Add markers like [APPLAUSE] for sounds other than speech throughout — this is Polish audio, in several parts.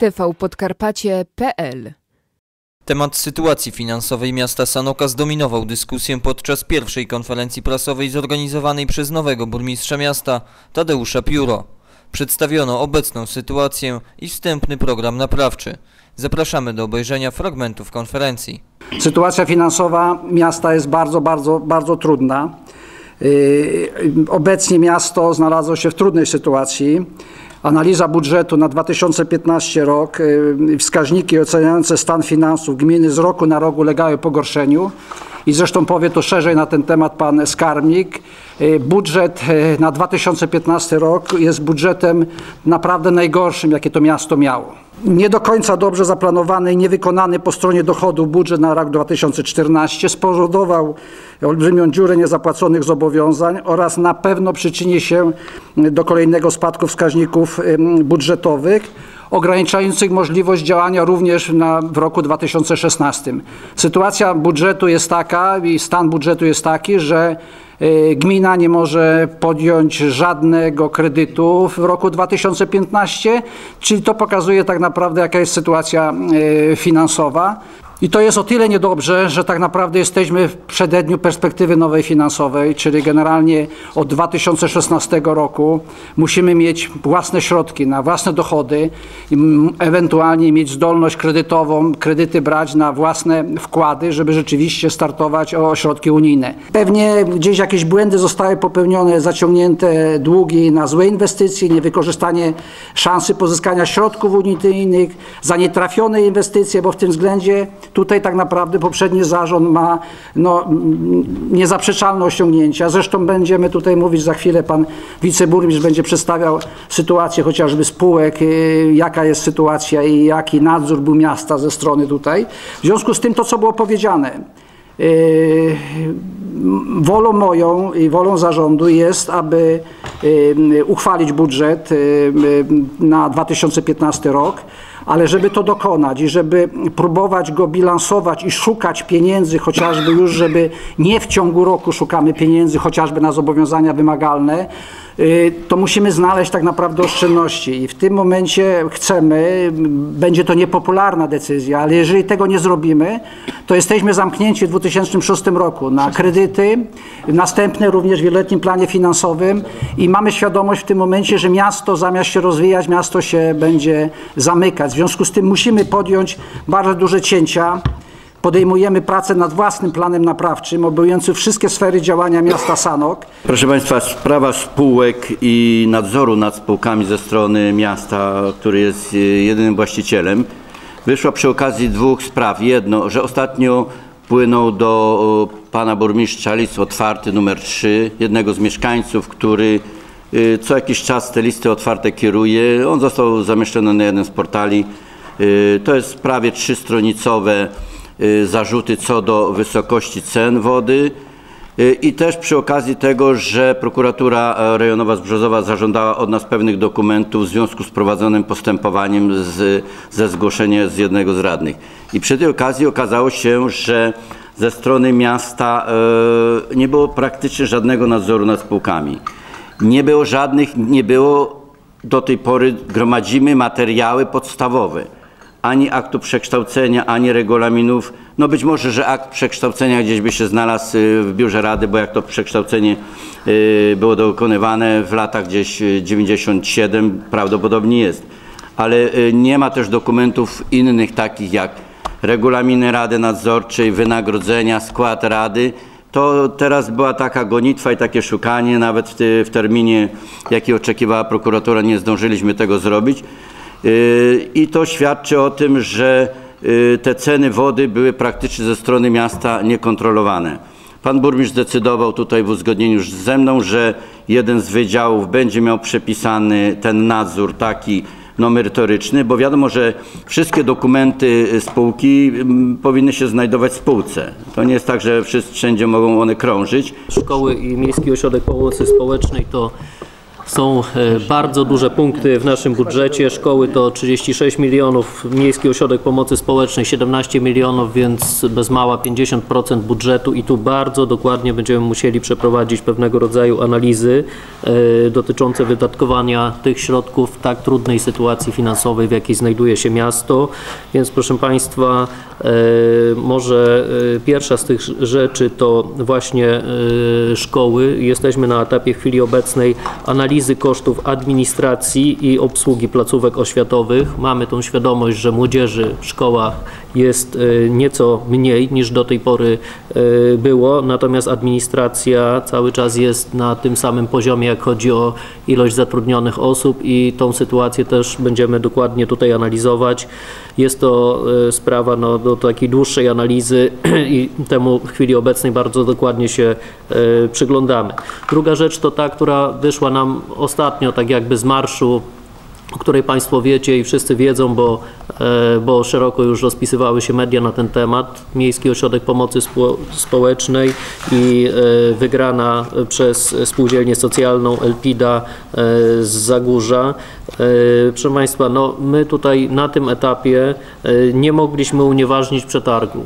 tvpodkarpacie.pl Temat sytuacji finansowej miasta Sanoka zdominował dyskusję podczas pierwszej konferencji prasowej zorganizowanej przez nowego burmistrza miasta Tadeusza Pióro. Przedstawiono obecną sytuację i wstępny program naprawczy. Zapraszamy do obejrzenia fragmentów konferencji. Sytuacja finansowa miasta jest bardzo, bardzo, bardzo trudna. Yy, Obecnie miasto znalazło się w trudnej sytuacji. Analiza budżetu na 2015 rok, yy, wskaźniki oceniające stan finansów gminy z roku na rok ulegały pogorszeniu. I zresztą powie to szerzej na ten temat pan skarbnik. Yy, Budżet yy, na 2015 rok jest budżetem naprawdę najgorszym, jakie to miasto miało. Nie do końca dobrze zaplanowany i niewykonany po stronie dochodów budżet na rok 2014 spowodował olbrzymią dziurę niezapłaconych zobowiązań oraz na pewno przyczyni się do kolejnego spadku wskaźników budżetowych ograniczających możliwość działania również na, w roku 2016. Sytuacja budżetu jest taka i stan budżetu jest taki, że y, gmina nie może podjąć żadnego kredytu w roku 2015, czyli to pokazuje tak naprawdę jaka jest sytuacja y, finansowa. I to jest o tyle niedobrze, że tak naprawdę jesteśmy w przededniu perspektywy nowej finansowej, czyli generalnie od 2016 roku musimy mieć własne środki na własne dochody, ewentualnie mieć zdolność kredytową, kredyty brać na własne wkłady, żeby rzeczywiście startować o środki unijne. Pewnie gdzieś jakieś błędy zostały popełnione, zaciągnięte długi na złe inwestycje, niewykorzystanie szansy pozyskania środków unijnych, za nietrafione inwestycje, bo w tym względzie tutaj tak naprawdę poprzedni zarząd ma no, niezaprzeczalne osiągnięcia. Zresztą będziemy tutaj mówić za chwilę, pan wiceburmistrz będzie przedstawiał sytuację chociażby spółek, y, jaka jest sytuacja i jaki nadzór był miasta ze strony tutaj. W związku z tym to, co było powiedziane, y, wolą moją i wolą zarządu jest, aby y, uchwalić budżet na 2015 rok, ale żeby to dokonać i żeby próbować go bilansować i szukać pieniędzy, chociażby już, żeby nie w ciągu roku szukamy pieniędzy, chociażby na zobowiązania wymagalne, y, to musimy znaleźć tak naprawdę oszczędności i w tym momencie chcemy, będzie to niepopularna decyzja, ale jeżeli tego nie zrobimy, to jesteśmy zamknięci w 2006 roku na kredyty, następne również w wieloletnim planie finansowym i mamy świadomość w tym momencie, że miasto zamiast się rozwijać, miasto się będzie zamykać. W związku z tym musimy podjąć bardzo duże cięcia. Podejmujemy pracę nad własnym planem naprawczym, obejmującym wszystkie sfery działania miasta Sanok. Proszę Państwa, sprawa spółek i nadzoru nad spółkami ze strony miasta, który jest e, jedynym właścicielem, wyszła przy okazji dwóch spraw. Jedno, że ostatnio płynął do pana burmistrza list otwarty numer 3, jednego z mieszkańców, który co jakiś czas te listy otwarte kieruje. On został zamieszczony na jednym z portali. E, To jest prawie trzystronicowe e, zarzuty co do wysokości cen wody. Y, I też przy okazji tego, że prokuratura e, rejonowa z Brzozowa zażądała od nas pewnych dokumentów w związku z prowadzonym postępowaniem z, ze zgłoszenia z jednego z radnych. I przy tej okazji okazało się, że ze strony miasta e, nie było praktycznie żadnego nadzoru nad spółkami. Nie było żadnych, nie było do tej pory gromadzimy materiały podstawowe ani aktu przekształcenia, ani regulaminów. No być może, że akt przekształcenia gdzieś by się znalazł y, w biurze rady, bo jak to przekształcenie y, było dokonywane w latach gdzieś y, 97, prawdopodobnie jest. Ale y, nie ma też dokumentów innych takich jak regulaminy Rady Nadzorczej, wynagrodzenia, skład Rady. To teraz była taka gonitwa i takie szukanie, nawet w, w terminie, jaki oczekiwała prokuratura, nie zdążyliśmy tego zrobić. Yy, I to świadczy o tym, że yy, te ceny wody były praktycznie ze strony miasta niekontrolowane. Pan burmistrz zdecydował tutaj w uzgodnieniu ze mną, że jeden z wydziałów będzie miał przepisany ten nadzór taki no, merytoryczny, bo wiadomo, że wszystkie dokumenty spółki mm, powinny się znajdować w spółce. To nie jest tak, że wszędzie mogą one krążyć. Szkoły i Miejski Ośrodek Pomocy Społecznej to Są e, bardzo duże punkty w naszym budżecie. Szkoły to 36 milionów, Miejski Ośrodek Pomocy Społecznej 17 milionów, więc bez mała 50% budżetu i tu bardzo dokładnie będziemy musieli przeprowadzić pewnego rodzaju analizy e, dotyczące wydatkowania tych środków w tak trudnej sytuacji finansowej, w jakiej znajduje się miasto. Więc proszę Państwa, e, może pierwsza z tych rzeczy to właśnie szkoły. Jesteśmy na etapie w chwili obecnej analizy kosztów administracji i obsługi placówek oświatowych. Mamy tą świadomość, że młodzieży w szkołach jest e, nieco mniej niż do tej pory e, było, natomiast administracja cały czas jest na tym samym poziomie, jak chodzi o ilość zatrudnionych osób i tą sytuację też będziemy dokładnie tutaj analizować. Jest to e, sprawa no, do takiej dłuższej analizy [CLEARS THROAT] i temu w chwili obecnej bardzo dokładnie się przyglądamy. Druga rzecz to ta, która wyszła nam ostatnio tak jakby z marszu o której Państwo wiecie i wszyscy wiedzą, bo, e, bo szeroko już rozpisywały się media na ten temat. Miejski Ośrodek Pomocy Spo- Społecznej i e, wygrana przez spółdzielnię socjalną Elpida e, z Zagórza. Proszę Państwa, no, my tutaj na tym etapie nie mogliśmy unieważnić przetargu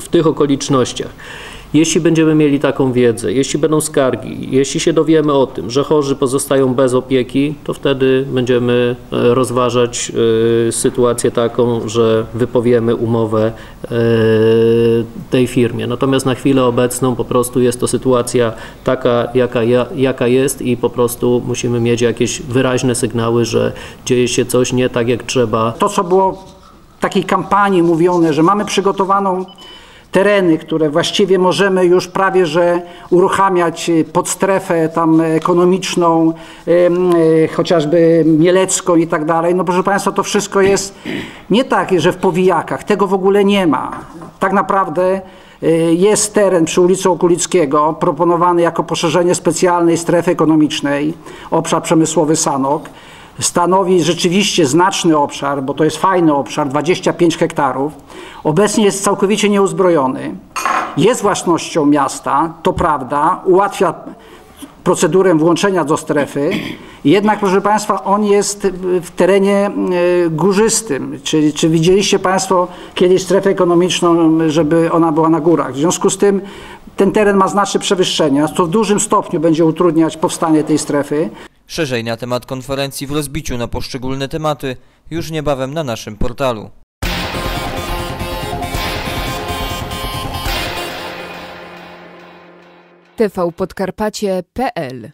w tych okolicznościach. Jeśli będziemy mieli taką wiedzę, jeśli będą skargi, jeśli się dowiemy o tym, że chorzy pozostają bez opieki, to wtedy będziemy e, rozważać e, sytuację taką, że wypowiemy umowę e, tej firmie. Natomiast na chwilę obecną po prostu jest to sytuacja taka, jaka, ja- jaka jest i po prostu musimy mieć jakieś wyraźne sygnały, że dzieje się coś nie tak jak trzeba. To, co było w takiej kampanii mówione, że mamy przygotowaną tereny, które właściwie możemy już prawie że uruchamiać y, pod strefę tam ekonomiczną, ym, y, chociażby mielecką i tak dalej. No proszę Państwa, to wszystko jest nie tak, że w powijakach. Tego w ogóle nie ma. Tak naprawdę y, jest teren przy ulicy Okulickiego proponowany jako poszerzenie specjalnej strefy ekonomicznej, obszar przemysłowy Sanok stanowi rzeczywiście znaczny obszar, bo to jest fajny obszar, 25 hektarów. Obecnie jest całkowicie nieuzbrojony. Jest własnością miasta, to prawda, ułatwia procedurę włączenia do strefy. Jednak, proszę Państwa, on jest w terenie e, górzystym. Czy, czy widzieliście Państwo kiedyś strefę ekonomiczną, żeby ona była na górach? W związku z tym ten teren ma znaczne przewyższenia, co w dużym stopniu będzie utrudniać powstanie tej strefy. Szerzej na temat konferencji w rozbiciu na poszczególne tematy już niebawem na naszym portalu. tvpodkarpacie.pl